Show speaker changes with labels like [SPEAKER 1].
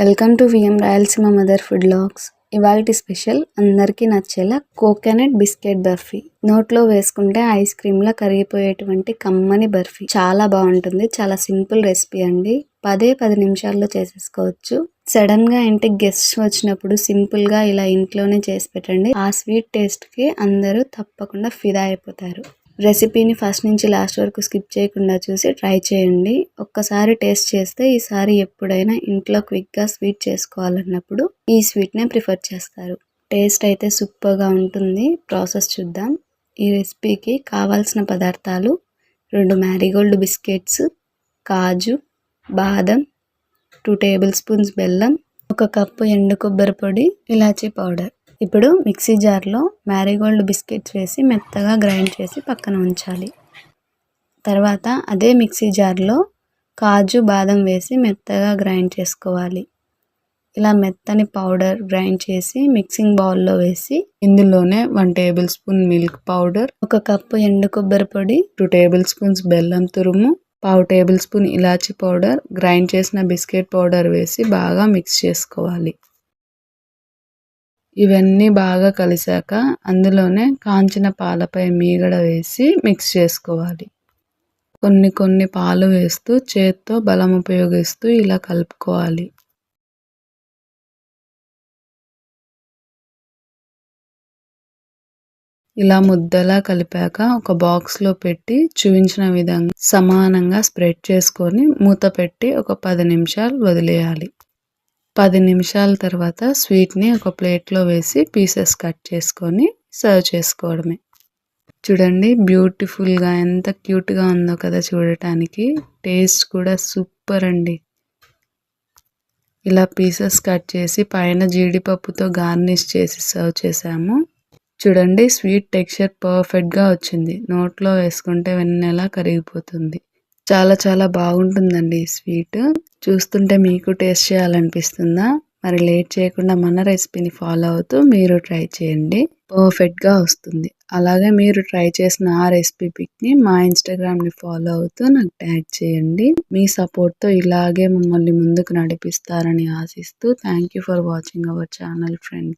[SPEAKER 1] Welcome to VM Rayalaseema mother food logs. ఇవాళ special అందరికీ నచ్చేలా కోకోనట్ బిస్కెట్ బర్ఫీ. నోట్లో వేసుకుంటే ఐస్ క్రీమ్లా కరిగిపోయేటువంటి కమ్మని బర్ఫీ. చాలా బాగుంటుంది చాలా సింపుల్ రెసిపీ అండి. పదే పది నిమిషాల్లో చేసేసుకోవచ్చు. సడన్గా ఇంటికి గెస్ట్ వచ్చినప్పుడు సింపుల్గా ఇలా ఇంట్లోనే చేసి పెట్టండి. ఆ స్వీట్ టేస్ట్కి అందరూ తప్పకుండా ఫిదా అయిపోతారు. రెసిపీని ఫస్ట్ నుంచి లాస్ట్ వరకు స్కిప్ చేయకుండా చూసి ట్రై చేయండి. ఒక్కసారి టేస్ట్ చేస్తే ఈసారి ఎప్పుడైనా ఇంట్లో క్విక్గా స్వీట్ చేసుకోవాలన్నప్పుడు ఈ స్వీట్నే ప్రిఫర్ చేస్తారు. టేస్ట్ అయితే సూపర్గా ఉంటుంది. ప్రాసెస్ చూద్దాం. ఈ రెసిపీకి కావాల్సిన పదార్థాలు రెండు మ్యారీగోల్డ్ బిస్కెట్స్ కాజు బాదం టూ టేబుల్ స్పూన్స్ బెల్లం ఒక కప్పు ఎండు కొబ్బరి పొడి ఇలాచీ పౌడర్. ఇప్పుడు మిక్సీ జార్లో మ్యారీగోల్డ్ బిస్కెట్స్ వేసి మెత్తగా గ్రైండ్ చేసి పక్కన ఉంచాలి. తర్వాత అదే మిక్సీ జార్లో కాజు బాదం వేసి మెత్తగా గ్రైండ్ చేసుకోవాలి. ఇలా మెత్తని పౌడర్ గ్రైండ్ చేసి మిక్సింగ్ బౌల్లో వేసి ఇందులోనే one tablespoon milk powder ఒక కప్పు ఎండు కొబ్బరి పొడి టూ టేబుల్ స్పూన్స్ బెల్లం తురుము పావు టేబుల్ స్పూన్ ఇలాచి పౌడర్ గ్రైండ్ చేసిన బిస్కెట్ పౌడర్ వేసి బాగా మిక్స్ చేసుకోవాలి. ఇవన్నీ బాగా కలిసాక అందులోనే కాంచిన పాలపై మీగడ వేసి మిక్స్ చేసుకోవాలి. కొన్ని కొన్ని పాలు వేస్తూ చేత్తో బలం ఉపయోగిస్తూ ఇలా కలుపుకోవాలి. ఇలా ముద్దలా కలిపాక ఒక బాక్స్లో పెట్టి చూపించిన విధంగా సమానంగా స్ప్రెడ్ చేసుకొని మూత పెట్టి ఒక పది నిమిషాలు వదిలేయాలి. పది నిమిషాల తర్వాత స్వీట్ని ఒక ప్లేట్లో వేసి పీసెస్ కట్ చేసుకొని సర్వ్ చేసుకోవడమే. చూడండి బ్యూటిఫుల్గా ఎంత క్యూట్గా ఉందో కదా చూడటానికి. టేస్ట్ కూడా సూపర్ అండి. ఇలా పీసెస్ కట్ చేసి పైన జీడిపప్పుతో గార్నిష్ చేసి సర్వ్ చేసాము చూడండి స్వీట్ టెక్స్చర్ పర్ఫెక్ట్గా వచ్చింది. నోట్లో వేసుకుంటే వెన్నెలా కరిగిపోతుంది. చాలా చాలా బాగుంటుందండి ఈ స్వీట్. చూస్తుంటే మీకు టేస్ట్ చేయాలనిపిస్తుందా? మరి లేట్ చేయకుండా మన రెసిపీని ఫాలో అవుతూ మీరు ట్రై చేయండి. పర్ఫెక్ట్గా వస్తుంది. అలాగే మీరు ట్రై చేసిన ఆ రెసిపీ పిక్ని మా ఇన్స్టాగ్రామ్ని ఫాలో అవుతూ నాకు ట్యాగ్ చేయండి. మీ సపోర్ట్తో ఇలాగే మమ్మల్ని ముందుకు నడిపిస్తారని ఆశిస్తూ thank you for watching our channel friends.